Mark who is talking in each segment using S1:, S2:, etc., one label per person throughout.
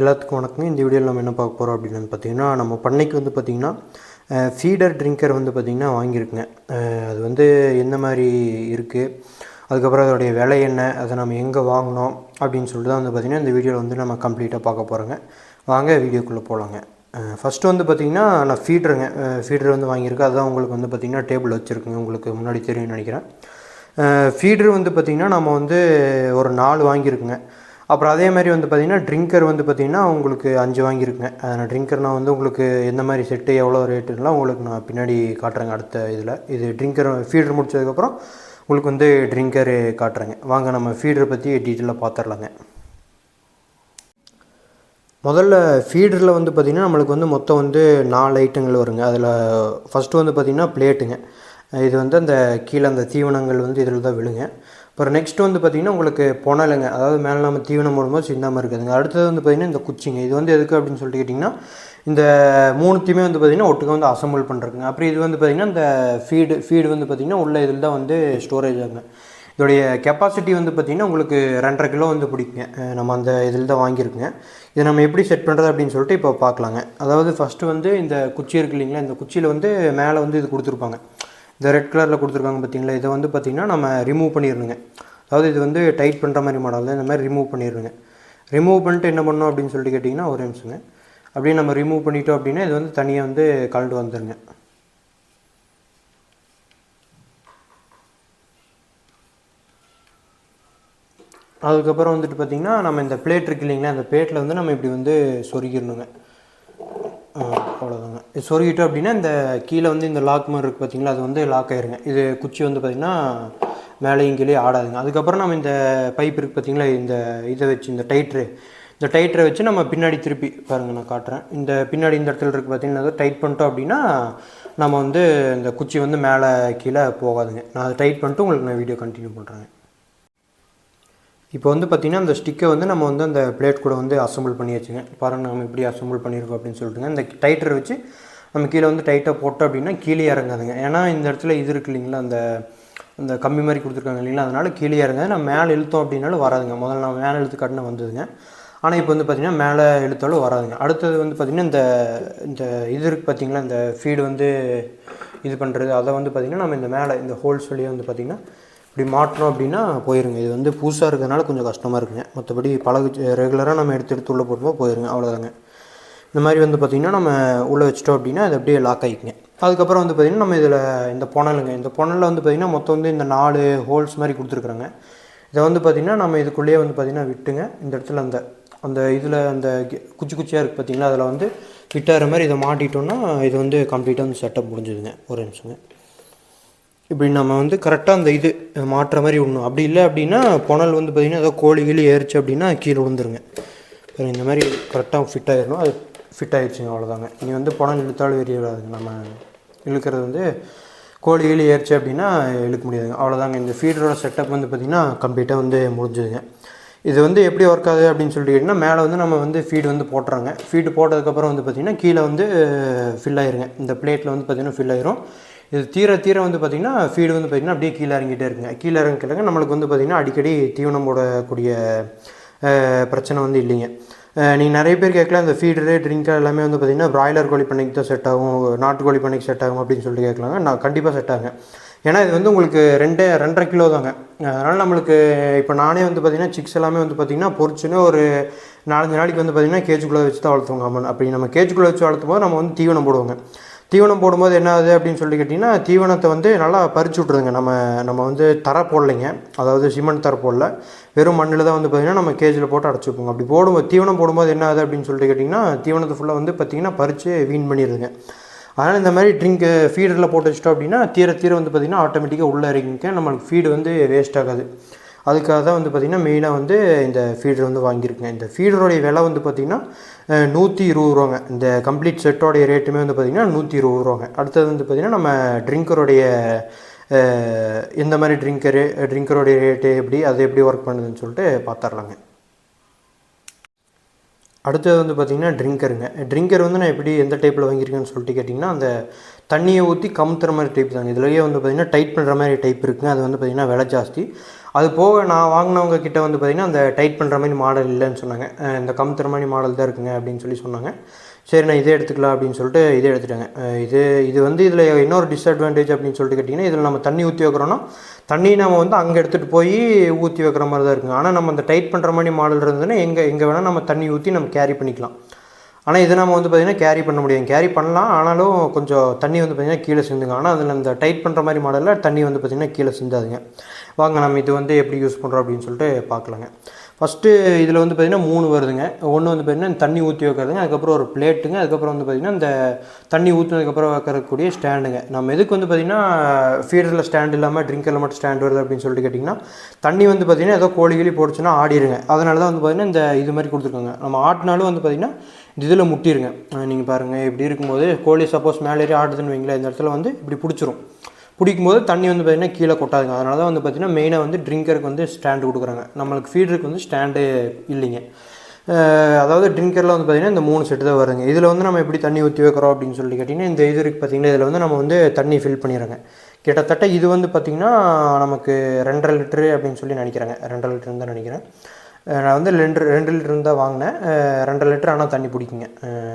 S1: எல்லாத்துக்கும் வணக்கம் இந்த வீடியோவில் நம்ம என்ன பார்க்க போகிறோம் அப்படின்னு பார்த்தீங்கன்னா நம்ம பண்ணைக்கு வந்து பார்த்திங்கன்னா ஃபீடர் ட்ரிங்கர் வந்து பார்த்திங்கன்னா வாங்கியிருக்குங்க. அது வந்து எந்த மாதிரி இருக்குது அதுக்கப்புறம் அதோடைய விலை என்ன? அதை நம்ம எங்கே வாங்கினோம்? அப்படின்னு சொல்லிட்டு தான் வந்து பார்த்திங்கன்னா இந்த வீடியோவில் வந்து நம்ம கம்ப்ளீட்டாக பார்க்க போகிறோங்க வாங்க வீடியோக்குள்ளே போகலாங்க ஃபஸ்ட்டு வந்து பார்த்திங்கன்னா நான் ஃபீடருங்க ஃபீடர் வந்து வாங்கியிருக்கேன். அதுதான் உங்களுக்கு வந்து பார்த்திங்கன்னா டேபிள் வச்சுருக்குங்க. உங்களுக்கு முன்னாடி தெரியும்னு நினைக்கிறேன். ஃபீடர் வந்து பார்த்திங்கன்னா நம்ம வந்து ஒரு நாலு வாங்கியிருக்குங்க. அப்புறம் அதே மாதிரி வந்து பார்த்திங்கன்னா ட்ரிங்கர் வந்து பார்த்திங்கன்னா உங்களுக்கு அஞ்சு வாங்கியிருக்குங்க நான் ட்ரிங்கர் நான் வந்து உங்களுக்கு எந்த மாதிரி செட்டு எவ்வளோ ரேட்டுலாம் உங்களுக்கு நான் பின்னாடி காட்டுறேங்க அடுத்த இதில். இது ட்ரிங்கர் ஃபீடர் முடிச்சதுக்கப்புறம் உங்களுக்கு வந்து ட்ரிங்கரு காட்டுறேங்க. வாங்க நம்ம ஃபீடரை பற்றி டீட்டெயிலாக பார்த்துடலாங்க முதல்ல ஃபீடரில் வந்து பார்த்திங்கன்னா நம்மளுக்கு வந்து மொத்தம் வந்து நாலு ஐட்டங்கள் வருங்க. அதில் ஃபஸ்ட்டு வந்து பார்த்திங்கன்னா பிளேட்டுங்க இது வந்து அந்த கீழே அந்த தீவனங்கள் வந்து இதில் தான் விழுங்க. அப்புறம் நெக்ஸ்ட் வந்து பார்த்திங்கன்னா உங்களுக்கு புனலுங்க அதாவது மேலே நம்ம தீவனம் போடும்போது சிந்தாமல் இருக்குதுங்க அடுத்தது வந்து பார்த்திங்கன்னா இந்த குச்சிங்க. இது வந்து எதுக்கு அப்படின்னு சொல்லிட்டு கேட்டிங்கன்னா இந்த மூணுத்தையுமே வந்து பார்த்திங்கன்னா ஒட்டுக்க வந்து அசம்பிள் பண்ணுறதுங்க அப்புறம் இது வந்து பார்த்திங்கன்னா இந்த ஃபீடு ஃபீடு வந்து பார்த்திங்கன்னா உள்ள இதில் தான் வந்து ஸ்டோரேஜ் ஆகுங்க. இதோடைய கெப்பாசிட்டி வந்து பார்த்திங்கன்னா உங்களுக்கு ரெண்டரை கிலோ வந்து பிடிக்குங்க. நம்ம அந்த இதில் தான் வாங்கியிருக்குங்க. இதை நம்ம எப்படி செட் பண்ணுறது அப்படின்னு சொல்லிட்டு இப்போ பார்க்கலாங்க. அதாவது ஃபஸ்ட்டு வந்து இந்த குச்சி இருக்கு இல்லைங்களா இந்த குச்சியில் வந்து மேலே வந்து இது கொடுத்துருப்பாங்க. இந்த ரெட் கலரில் கொடுத்துருக்காங்க பார்த்தீங்களா இதை வந்து பார்த்திங்கன்னா நம்ம ரிமூவ் பண்ணிடணுங்க அதாவது இது வந்து டைட் பண்ணுற மாதிரி மாடல் இந்த மாதிரி ரிமூவ் பண்ணிடுங்க ரிமூவ் பண்ணிட்டு என்ன பண்ணோம் அப்படின்னு சொல்லிட்டு கேட்டிங்கன்னா ஒரு நிமிஷங்க. அப்படியே நம்ம ரிமூவ் பண்ணிட்டோம் அப்படின்னா இது வந்து தனியாக வந்து கலண்டு வந்துடுங்க அதுக்கப்புறம் வந்துட்டு பார்த்திங்கன்னா நம்ம இந்த பிளேட் இருக்கு இல்லைங்களா? அந்த பிளேட்டில் வந்து நம்ம இப்படி வந்து சொருகிடணுங்க அவ்வளோதாங்க இது சொருகிட்டோம் அப்படின்னா இந்த கீழே வந்து இந்த லாக் மாதிரி இருக்குது பார்த்தீங்களா அது வந்து லாக் ஆயிருங்க. இது குச்சி வந்து பார்த்திங்கன்னா மேலேயும் கீழே ஆடாதுங்க. அதுக்கப்புறம் நம்ம இந்த பைப் இருக்குது பார்த்திங்களா இந்த இதை வச்சு இந்த டைட்ரு இந்த டைட்டரை வச்சு நம்ம பின்னாடி திருப்பி பாருங்கள் நான் காட்டுறேன். இந்த பின்னாடி இந்த இடத்துல இருக்குது பார்த்தீங்கன்னா டைட் பண்ணிட்டோம் அப்படின்னா நம்ம வந்து இந்த குச்சி வந்து மேலே கீழே போகாதுங்க. நான் அதை டைட் பண்ணிட்டு உங்களுக்கு நான் வீடியோ கண்டினியூ பண்ணுறேங்க இப்போ வந்து பார்த்திங்கன்னா அந்த ஸ்டிக்கை வந்து நம்ம வந்து அந்த பிளேட் கூட வந்து அசம்பிள் பண்ணி வச்சுங்க. பாருங்கள் நம்ம எப்படி அசம்பிள் பண்ணியிருக்கோம் அப்படின்னு சொல்லிட்டுங்க. இந்த டைட்டரை வச்சு நம்ம கீழே வந்து டைட்டாக போட்டோம் அப்படின்னா கீழே இறங்காதுங்க. ஏன்னா இந்த இடத்துல இது இருக்கு இல்லைங்களா அந்த அந்த கம்மி மாதிரி கொடுத்துருக்காங்க இல்லைங்களா அதனால் கீழே இறங்காது. நம்ம மேலே இழுத்தோம் அப்படின்னாலும் வராதுங்க. முதல்ல நான் மேலே இழுத்து கட்டின வந்ததுங்க. ஆனால் இப்போ வந்து பார்த்திங்கன்னா மேலே இழுத்தாலும் வராதுங்க. அடுத்தது வந்து பார்த்திங்கன்னா இந்த இந்த இது இருக்குது பார்த்திங்களா இந்த ஃபீடு வந்து இது பண்ணுறது அதை வந்து பார்த்திங்கன்னா நம்ம இந்த மேலே இந்த ஹோல்ஸ் வழியாக வந்து பார்த்திங்கன்னா இப்படி மாட்டினோம் அப்படின்னா போயிருங்க. இது வந்து புதுசாக இருக்கிறதுனால கொஞ்சம் கஷ்டமாக இருக்குங்க. மற்றபடி பழகு ரெகுலராக நம்ம எடுத்து எடுத்து உள்ளே போடும்போது போயிருங்க. அவ்வளோதாங்க இந்த மாதிரி வந்து பார்த்திங்கன்னா நம்ம உள்ளே வச்சிட்டோம் அப்படின்னா அது அப்படியே லாக் ஆகிக்குங்க அதுக்கப்புறம் வந்து பார்த்திங்கன்னா நம்ம இதில் இந்த புனலுங்க. இந்த புனலில் வந்து பார்த்திங்கன்னா மொத்தம் வந்து இந்த நாலு ஹோல்ஸ் மாதிரி கொடுத்துருக்குறாங்க. இதை வந்து பார்த்திங்கன்னா நம்ம இதுக்குள்ளேயே வந்து பார்த்திங்கன்னா விட்டுங்க. இந்த இடத்துல அந்த அந்த இதில் அந்த கி- குச்சி குச்சியாக இருக்குது பார்த்திங்களா அதில் வந்து விட்டார மாதிரி இதை மாட்டிட்டோன்னா இது வந்து கம்ப்ளீட்டாக வந்து செட்டப் முடிஞ்சுதுங்க. ஒரு நிமிஷங்க. இப்படி நம்ம வந்து கரெக்டாக அந்த இது மாட்டுற மாதிரி விடணும். அப்படி இல்லை அப்படின்னா புனல் வந்து பார்த்திங்கன்னா ஏதோ கோழி கீழே ஏறிச்சு அப்படின்னா கீழே விழுந்துருங்க. இப்போ இந்த மாதிரி கரெக்டாக ஃபிட் ஆயிடணும். அது ஃபிட் ஆகிடுச்சுங்க அவ்வளோதாங்க நீ வந்து புனல் இழுத்தாலும் வெளியே நம்ம இழுக்கிறது வந்து கோழி கீழே ஏறிச்சு அப்படின்னா இழுக்க முடியாதுங்க. அவ்வளோதாங்க இந்த ஃபீடரோட செட்டப் வந்து பார்த்திங்கன்னா கம்ப்ளீட்டாக வந்து முடிஞ்சுதுங்க. இது வந்து எப்படி ஒர்க் ஆகுது அப்படின்னு சொல்லிட்டு கேட்டிங்கன்னா மேலே வந்து நம்ம வந்து ஃபீடு வந்து போட்டுறாங்க. ஃபீடு போட்டதுக்கப்புறம் வந்து பார்த்திங்கன்னா கீழே வந்து ஃபில் ஆயிருங்க. இந்த பிளேட்டில் வந்து பார்த்திங்கன்னா ஃபில் ஆயிரும். இது தீர தீர வந்து பார்த்திங்கன்னா ஃபீடு வந்து பார்த்திங்கன்னா அப்படியே கீழே இறங்கிட்டே இருக்குங்க. கீழே இறங்கிட்டாங்க. நம்மளுக்கு வந்து பார்த்திங்கன்னா அடிக்கடி தீவனம் போடக்கூடிய பிரச்சனை வந்து இல்லைங்க. நீங்கள் நிறைய பேர் கேட்கலாம் இந்த ஃபீடரு ட்ரிங்கர் எல்லாமே வந்து பார்த்திங்கன்னா பிராய்லர் கோழி பண்ணைக்கு தான் செட் ஆகும் நாட்டுக்கோழி பண்ணைக்கு செட் ஆகும் அப்படின்னு சொல்லிட்டு கேட்கலாங்க. நான் கண்டிப்பாக செட் ஆகுங்க. ஏன்னா இது வந்து உங்களுக்கு ரெண்டே ரெண்டரை கிலோ தாங்க. அதனால் நம்மளுக்கு இப்போ நானே வந்து பார்த்திங்கன்னா சிக்ஸ் எல்லாமே வந்து பார்த்திங்கன்னா பொறிச்சுன்னு ஒரு நாலஞ்சு நாளைக்கு வந்து பார்த்திங்கன்னா கேஜுக்குள்ளே வச்சு தான் வளர்த்துவோங்க அம்மன். அப்படி நம்ம கேஜுக்குள்ளே வச்சு வளர்த்தும் போது நம்ம வந்து தீவனம் போடுவோங்க. தீவனம் போடும்போது என்ன ஆகுது அப்படின்னு சொல்லி கேட்டிங்கன்னா தீவனத்தை வந்து நல்லா பறிச்சு விட்ருதுங்க நம்ம நம்ம வந்து தர போடலைங்க. அதாவது சிமெண்ட் தர போடல. வெறும் மண்ணில் தான் வந்து பார்த்திங்கன்னா நம்ம கேஜில் போட்டு அடைச்சிப்போங்க அப்படி போடும்போது தீவனம் போடும்போது என்ன ஆகுது அப்படின்னு சொல்லிட்டு கேட்டிங்கன்னா தீவனத்தை ஃபுல்லாக வந்து பார்த்திங்கன்னா பறித்து வீண் பண்ணிடுதுங்க அதனால் இந்த மாதிரி ட்ரிங்க் ஃபீடரில் போட்டு வச்சிட்டோம் அப்படின்னா தீர தீர வந்து பார்த்திங்கன்னா ஆட்டோமேட்டிக்காக உள்ளே இறங்கிக்க நம்மளுக்கு ஃபீடு வந்து வேஸ்ட் ஆகாது. அதுக்காக தான் வந்து பார்த்திங்கன்னா மெயினாக வந்து இந்த ஃபீடர் வந்து வாங்கியிருக்குங்க இந்த ஃபீடருடைய விலை வந்து பார்த்திங்கன்னா நூற்றி இருபது ரூபாங்க. இந்த கம்ப்ளீட் செட்டோடைய ரேட்டுமே வந்து பார்த்திங்கன்னா நூற்றி இருபது ரூபாங்க. அடுத்தது வந்து பார்த்திங்கன்னா நம்ம ட்ரிங்கருடைய எந்த மாதிரி ட்ரிங்கரு ட்ரிங்கருடைய ரேட்டு எப்படி அது எப்படி ஒர்க் பண்ணுதுன்னு சொல்லிட்டு பார்த்துர்லாங்க அடுத்தது வந்து பார்த்திங்கன்னா ட்ரிங்கருங்க. ட்ரிங்கர் வந்து நான் எப்படி எந்த டைப்பில் வாங்கியிருக்கேன்னு சொல்லிட்டு கேட்டிங்கன்னா அந்த தண்ணியை ஊற்றி கமுத்துற மாதிரி டைப் தாங்க. இதுலேயே வந்து பார்த்திங்கன்னா டைட் பண்ணுற மாதிரி டைப் இருக்குங்க. அது வந்து பார்த்திங்கன்னா விலை ஜாஸ்தி. அது போக நான் வாங்கினவங்க கிட்ட வந்து பார்த்திங்கன்னா அந்த டைட் பண்ணுற மாதிரி மாடல் இல்லைன்னு சொன்னாங்க. இந்த கமுத்துற மாதிரி மாடல் தான் இருக்குங்க அப்படின்னு சொல்லி சொன்னாங்க. சரி நான் இதே எடுத்துக்கலாம் அப்படின்னு சொல்லிட்டு இதே எடுத்துட்டேங்க. இது இது வந்து இதில் இன்னொரு டிஸ்அட்வான்டேஜ் அப்படின்னு சொல்லிட்டு கேட்டிங்கன்னா இதில் நம்ம தண்ணி ஊற்றி வைக்கிறோன்னா தண்ணி நம்ம வந்து அங்கே எடுத்துகிட்டு போய் ஊற்றி வைக்கிற மாதிரி தான் இருக்குங்க ஆனால் நம்ம அந்த டைட் பண்ணுற மாதிரி மாடல் இருந்ததுன்னா எங்கே எங்கே வேணால் நம்ம தண்ணி ஊற்றி நம்ம கேரி பண்ணிக்கலாம். ஆனால் இதை நம்ம வந்து பார்த்திங்கன்னா கேரி பண்ண முடியும் கேரி பண்ணலாம். ஆனாலும் கொஞ்சம் தண்ணி வந்து பார்த்திங்கன்னா கீழே சிந்துங்க. ஆனால் அதில் இந்த டைட் பண்ணுற மாதிரி மாடலில் தண்ணி வந்து பார்த்திங்கன்னா கீழே சிந்தாதுங்க. வாங்க நம்ம இது வந்து எப்படி யூஸ் பண்ணுறோம் அப்படின்னு சொல்லிட்டு பார்க்கலாங்க ஃபஸ்ட்டு இதில் வந்து பார்த்திங்கன்னா மூணு வருதுங்க. ஒன்று வந்து பார்த்திங்கன்னா தண்ணி ஊற்றி வைக்கிறதுங்க அதுக்கப்புறம் ஒரு பிளேட்டுங்க அதுக்கப்புறம் வந்து பார்த்திங்கன்னா இந்த தண்ணி ஊற்றினதுக்கப்புறம் வைக்கிறக்கூடிய ஸ்டாண்டுங்க. நம்ம எதுக்கு வந்து பார்த்திங்கன்னா ஃபீடரில் ஸ்டாண்ட் இல்லாமல் ட்ரிங்கரில் மட்டும் ஸ்டாண்ட் வருது அப்படின்னு சொல்லிட்டு கேட்டிங்கன்னா தண்ணி வந்து பார்த்திங்கன்னா ஏதோ கோழி கிளி போட்டுச்சுன்னா ஆடிடுங்க அதனால தான் வந்து பார்த்திங்கன்னா இந்த இது மாதிரி கொடுத்துருக்காங்க. நம்ம ஆட்டினாலும் வந்து பார்த்திங்கன்னா இந்த இதில் முட்டிடுங்க நீங்கள் பாருங்கள் இப்படி இருக்கும்போது கோழி சப்போஸ் மேலே ஏறி ஆடுதுன்னு வைங்களேன் இந்த இடத்துல வந்து இப்படி பிடிச்சிரும். பிடிக்கும்போது தண்ணி வந்து பார்த்திங்கன்னா கீழே கொட்டாதுங்க. அதனால தான் வந்து பார்த்திங்கன்னா மெயினாக வந்து ட்ரிங்கருக்கு வந்து ஸ்டாண்டு கொடுக்குறாங்க. நம்மளுக்கு ஃபீடருக்கு வந்து ஸ்டாண்டு இல்லைங்க. அதாவது ட்ரிங்கரில் வந்து பார்த்திங்கன்னா இந்த மூணு செட்டு தான் வருதுங்க. இதில் வந்து நம்ம எப்படி தண்ணி ஊற்றி வைக்கிறோம் அப்படின்னு சொல்லி கேட்டிங்கன்னா இந்த இது இருக்குது பார்த்திங்கன்னா இதில் வந்து நம்ம வந்து தண்ணி ஃபில் பண்ணிடுறோங்க. கிட்டத்தட்ட இது வந்து பார்த்திங்கன்னா நமக்கு ரெண்டரை லிட்டரு அப்படின்னு சொல்லி நினைக்கிறேங்க. ரெண்டரை லிட்டருன்னு தான் நினைக்கிறேன். நான் வந்து ரெண்டு ரெண்டு லிட்டர் தான் வாங்கினேன். ரெண்டரை லிட்டர் ஆனால் தண்ணி பிடிக்குங்க.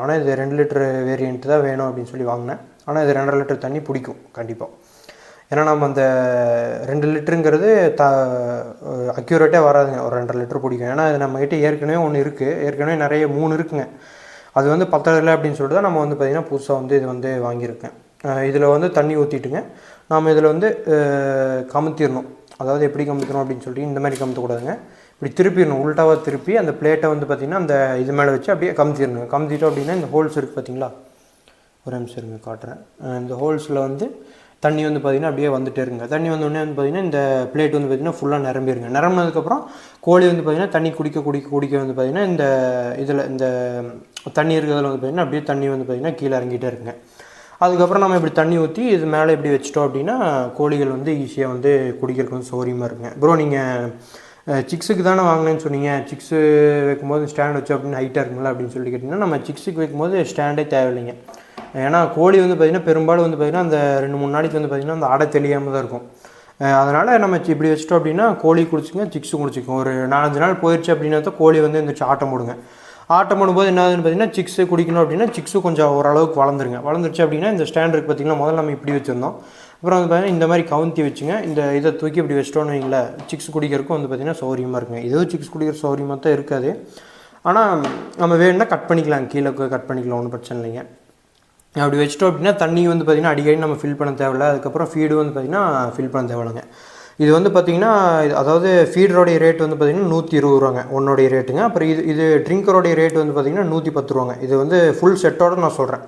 S1: ஆனால் இது ரெண்டு லிட்டர் வேரியண்ட்டு தான் வேணும் அப்படின்னு சொல்லி வாங்கினேன். ஆனால் இது ரெண்டரை லிட்டர் தண்ணி பிடிக்கும். கண்டிப்பாக ஏன்னா நம்ம அந்த ரெண்டு லிட்டருங்கிறது த அக்யூரேட்டாக வராதுங்க. ஒரு ரெண்டரை லிட்டர் பிடிக்கும். ஏன்னா அது நம்மகிட்ட ஏற்கனவே ஒன்று இருக்குது ஏற்கனவே நிறைய மூணு இருக்குங்க. அது வந்து பத்ததில்லை அப்படின்னு சொல்லிட்டு தான் நம்ம வந்து பார்த்திங்கன்னா புதுசாக வந்து இது வந்து வாங்கியிருக்கேன். இதில் வந்து தண்ணி ஊற்றிட்டுங்க நாம் இதில் வந்து கமுத்திடணும். அதாவது எப்படி கமுத்தணும் அப்படின்னு சொல்லிட்டு இந்த மாதிரி கமுத்தக்கூடாதுங்க. இப்படி திருப்பிடணும். உல்ட்டாவாக திருப்பி அந்த பிளேட்டை வந்து பார்த்திங்கன்னா அந்த இது மேலே வச்சு அப்படியே கமுத்திடணும். கமுத்திட்டோம் அப்படின்னா இந்த ஹோல்ஸ் இருக்குது பார்த்தீங்களா? ஒரு நிமிஷம் இருங்க காட்டுறேன். இந்த ஹோல்ஸில் வந்து தண்ணி வந்து பார்த்திங்கன்னா அப்படியே வந்துட்டே இருங்க தண்ணி வந்த உடனே வந்து பார்த்திங்கன்னா இந்த பிளேட் வந்து பார்த்திங்கன்னா ஃபுல்லாக நிரம்பிடுங்க நிரம்பினதுக்கப்புறம் கோழி வந்து பார்த்திங்கன்னா தண்ணி குடிக்க குடிக்க குடிக்க வந்து பார்த்திங்கன்னா இந்த இதில் இந்த தண்ணி இருக்கிறதுல வந்து பார்த்திங்கன்னா அப்படியே தண்ணி வந்து பார்த்திங்கன்னா கீழே இறங்கிட்டே இருக்குங்க. அதுக்கப்புறம் நம்ம இப்படி தண்ணி ஊற்றி இது மேலே இப்படி வச்சிட்டோம் அப்படின்னா கோழிகள் வந்து ஈஸியாக வந்து குடிக்கிறதுக்கு வந்து சௌரியமாக இருக்குங்க. ப்ரோ நீங்கள் சிக்ஸுக்கு தானே வாங்கினேன்னு சொன்னீங்க. சிக்ஸு வைக்கும்போது ஸ்டாண்ட் வச்சு அப்படின்னு ஹைட்டாக இருக்குங்களா அப்படின்னு சொல்லி கேட்டிங்கன்னா நம்ம சிக்ஸுக்கு வைக்கும்போது ஸ்டாண்டே தேவையில்லைங்க. ஏன்னா கோழி வந்து பார்த்திங்கன்னா பெரும்பாலும் வந்து பார்த்திங்கன்னா அந்த ரெண்டு மூணு நாளைக்கு வந்து பார்த்திங்கன்னா அந்த அடை தெளியாமல் தான் இருக்கும். அதனால் நம்ம இப்படி வச்சிட்டோம் அப்படின்னா கோழி குடிச்சிங்க சிக்ஸும் குடிச்சிக்கும் ஒரு நாலஞ்சு நாள் போயிடுச்சு அப்படின்னா தான் கோழி வந்து இந்த ஆட்டம் போடுங்க. ஆட்டம் போடும்போது என்ன ஆகுதுன்னு பார்த்தீங்கன்னா சிக்ஸு குடிக்கணும் அப்படின்னா சிக்ஸு கொஞ்சம் ஓரளவுக்கு வளர்ந்துருங்க. வளர்ந்துருச்சு அப்படின்னா இந்த ஸ்டாண்ட் பார்த்திங்கன்னா பார்த்தீங்கன்னா முதல்ல நம்ம இப்படி வச்சுருந்தோம். அப்புறம் வந்து பார்த்தீங்கன்னா இந்த மாதிரி கவுந்தி வச்சுங்க. இந்த இதை தூக்கி இப்படி வச்சிட்டோன்னு வைங்களேன் சிக்ஸ் குடிக்கிறதுக்கும் வந்து பார்த்திங்கன்னா சௌரியமாக இருக்குங்க. இதுவும் சிக்ஸ் குடிக்கிற சௌரியமாக தான் இருக்காது. ஆனால் நம்ம வேணும்னா கட் பண்ணிக்கலாம். கீழே கட் பண்ணிக்கலாம். ஒன்றும் பிரச்சனை இல்லைங்க. அப்படி வச்சிட்டோம் அப்படின்னா தண்ணி வந்து பார்த்திங்கன்னா அடிக்கடி நம்ம ஃபில் பண்ண தேவையில்ல. அதுக்கப்புறம் ஃபீடு வந்து பார்த்திங்கன்னா ஃபில் பண்ண தேவையில்லைங்க. இது வந்து பார்த்திங்கன்னா அதாவது ஃபீடரோடைய ரேட் வந்து பார்த்திங்கன்னா நூற்றி இருபது ரூபாங்க. ஒன்னோடைய ரேட்டுங்க அப்புறம் இது இது ட்ரிங்கரோடைய ரேட் வந்து பார்த்திங்கன்னா நூற்றி பத்து ரூபாங்க. இது வந்து ஃபுல் செட்டோட நான் சொல்கிறேன்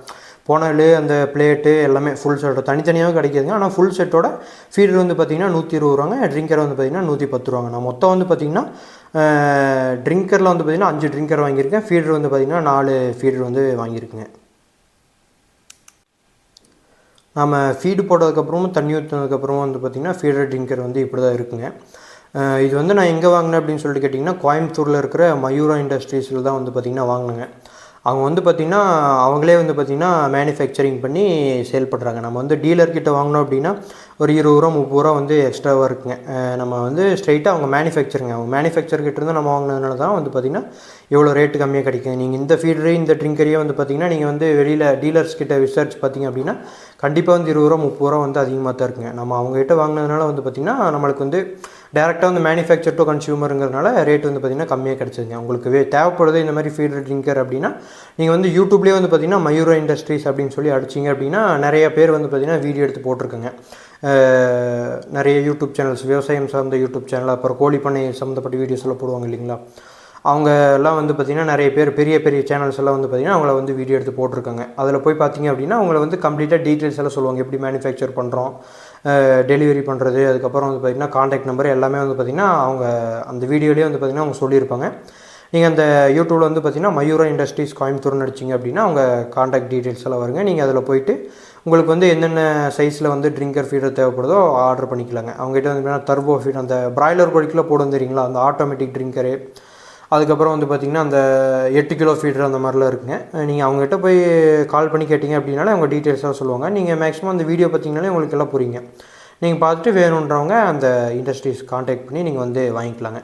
S1: போனல் அந்த பிளேட்டு எல்லாமே ஃபுல் செட்டோட தனித்தனியாகவும் கிடைக்கிதுங்க. ஆனால் ஃபுல் செட்டோட ஃபீடர் வந்து பார்த்திங்கன்னா நூற்றி இருபது ரூபாங்க. ட்ரிங்கர் வந்து பார்த்திங்கன்னா நூற்றி பத்து ரூபாங்க. நான் மொத்தம் வந்து பார்த்திங்கன்னா ட்ரிங்கரில் வந்து பார்த்திங்கன்னா அஞ்சு ட்ரிங்கர் வாங்கியிருக்கேன். ஃபீடர் வந்து பார்த்திங்கன்னா நாலு ஃபீடர் வந்து வாங்கியிருக்குங்க. நம்ம ஃபீடு போட்டதுக்கப்புறமும் தண்ணி ஊற்றினதுக்கப்புறமும் வந்து பார்த்திங்கன்னா ஃபீடர் ட்ரிங்கர் வந்து இப்படி தான் இருக்குங்க இது வந்து நான் எங்கே வாங்கினேன் அப்படின்னு சொல்லிட்டு கேட்டிங்கன்னா கோயம்புத்தூரில் இருக்கிற மயூரா இண்டஸ்ட்ரீஸில் தான் வந்து பார்த்திங்கன்னா வாங்கினேங்க. அவங்க வந்து பார்த்திங்கன்னா அவங்களே வந்து பார்த்திங்கன்னா மேனுஃபேக்சரிங் பண்ணி சேல் பண்ணுறாங்க நம்ம வந்து டீலர்கிட்ட வாங்கினோம் அப்படின்னா ஒரு இருபது ரூபா முப்பது ரூபா வந்து எக்ஸ்ட்ராவாக இருக்குங்க. நம்ம வந்து ஸ்ட்ரைட்டாக அவங்க மேனுஃபேக்சருங்க அவங்க மேனுஃபேக்சர்கிட்ட இருந்து நம்ம வாங்கினதுனால தான் வந்து பார்த்திங்கன்னா எவ்வளோ ரேட்டு கம்மியாக கிடைக்கும். நீங்கள் இந்த ஃபீடரே இந்த ட்ரிங்கரையே வந்து பார்த்திங்கன்னா நீங்கள் வந்து வெளியில் டீலர்ஸ் கிட்ட விசாரிச்சு பார்த்தீங்க அப்படின்னா கண்டிப்பாக வந்து இருபது ரூபா முப்பது ரூபா வந்து அதிகமாக தான் இருக்குங்க. நம்ம அவங்ககிட்ட வாங்கினதுனால வந்து பார்த்திங்கன்னா நம்மளுக்கு வந்து டேரெக்டாக வந்து மேனுஃபேக்சர் டு கன்சியூமருங்கிறதுனால ரேட் வந்து பார்த்திங்கன்னா கம்மியாக கிடச்சிதுங்க. உங்களுக்கு வே தேவைப்படுது இந்த மாதிரி ஃபீடர் ட்ரிங்கர் அப்படின்னா நீங்கள் வந்து யூடியூப்லேயே வந்து பார்த்திங்கன்னா மயூரா இண்டஸ்ட்ரீஸ் அப்படின்னு சொல்லி அடிச்சிங்க அப்படின்னா நிறைய பேர் வந்து பார்த்திங்கன்னா வீடியோ எடுத்து போட்டிருக்குங்க. நிறைய யூடியூப் சேனல்ஸ் விவசாயம் சார்ந்த யூடியூப் சேனல் அப்புறம் கோழி பண்ணை சம்மந்தப்பட்ட வீடியோஸ் எல்லாம் போடுவாங்க இல்லைங்களா? அவங்க எல்லாம் வந்து பார்த்திங்கன்னா நிறைய பேர் பெரிய பெரிய சேனல்ஸ் எல்லாம் வந்து பார்த்திங்கன்னா அவங்கள வந்து வீடியோ எடுத்து போட்டிருக்காங்க. அதில் போய் பார்த்தீங்க அப்படின்னா அவங்கள வந்து கம்ப்ளீட்டாக டீட்டெயில்ஸ் எல்லாம் சொல்லுவாங்க. எப்படி மேனுஃபேக்சர் பண்ணுறோம் டெலிவரி பண்ணுறது அதுக்கப்புறம் வந்து பார்த்திங்கன்னா காண்டாக்ட் நம்பர் எல்லாமே வந்து பார்த்திங்கன்னா அவங்க அந்த வீடியோலேயே வந்து பார்த்திங்கன்னா அவங்க சொல்லியிருப்பாங்க. நீங்கள் அந்த யூடியூப்பில் வந்து பார்த்தீங்கன்னா மயூரா இண்டஸ்ட்ரீஸ் கோயம்புத்தூர்னு அடிச்சிங்க அப்படின்னா அவங்க காண்டாக்ட் டீட்டெயில்ஸ் எல்லாம் வருங்க. நீங்கள் அதில் போயிட்டு உங்களுக்கு வந்து என்னென்ன சைஸில் வந்து ட்ரிங்கர் ஃபீடர் தேவைப்படுதோ ஆர்டர் பண்ணிக்கலாங்க. அவங்ககிட்ட வந்து பார்த்தீங்கன்னா டர்போ ஃபீட் அந்த பிராய்லர் கோழிக்குள்ள போடும் தெரியுங்களா? அந்த ஆட்டோமேட்டிக் ட்ரிங்கரு அதுக்கப்புறம் வந்து பார்த்திங்கன்னா அந்த எட்டு கிலோ ஃபீடர் அந்த மாதிரிலாம் இருக்குங்க. நீங்கள் அவங்ககிட்ட போய் கால் பண்ணி கேட்டிங்க அப்படின்னாலே அவங்க டீட்டெயில்ஸாக சொல்லுவாங்க. நீங்கள் மேக்ஸிமம் அந்த வீடியோ பார்த்திங்கனாலே உங்களுக்கு எல்லாம் புரியுங்க. நீங்கள் பார்த்துட்டு வேணுன்றவங்க அந்த இண்டஸ்ட்ரீஸ் காண்டாக்ட் பண்ணி நீங்கள் வந்து வாங்கிக்கலாங்க.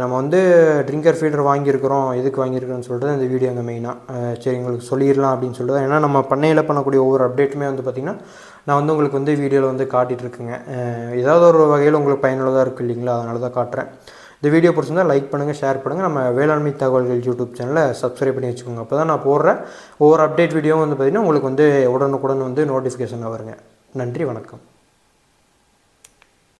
S1: நம்ம வந்து ட்ரிங்கர் ஃபீடர் வாங்கியிருக்கிறோம் எதுக்கு வாங்கியிருக்கிறோம்னு சொல்லிட்டு இந்த வீடியோங்க மெயினாக சரி உங்களுக்கு சொல்லிடலாம் அப்படின்னு சொல்லிட்டு ஏன்னா நம்ம பண்ணையில் பண்ணக்கூடிய ஒவ்வொரு அப்டேட்டுமே வந்து பார்த்திங்கன்னா நான் வந்து உங்களுக்கு வந்து வீடியோவில் வந்து காட்டிகிட்டு இருக்குங்க. ஏதாவது ஒரு வகையில் உங்களுக்கு பயனுள்ளதாக இருக்குது இல்லைங்களா? அதனால தான் காட்டுறேன். இந்த வீடியோ பிடிச்சிருந்தா லைக் பண்ணுங்கள் ஷேர் பண்ணுங்கள் நம்ம வேளாண்மை தகவல்கள் யூடியூப் சேனலை சப்ஸ்கிரைப் பண்ணி வச்சுக்கோங்க. அப்போ தான் நான் போடுற ஒவ்வொரு அப்டேட் வீடியோவும் வந்து பார்த்திங்கன்னா உங்களுக்கு வந்து உடனுக்குடன் வந்து நோட்டிஃபிகேஷன் வருங்க. நன்றி வணக்கம்.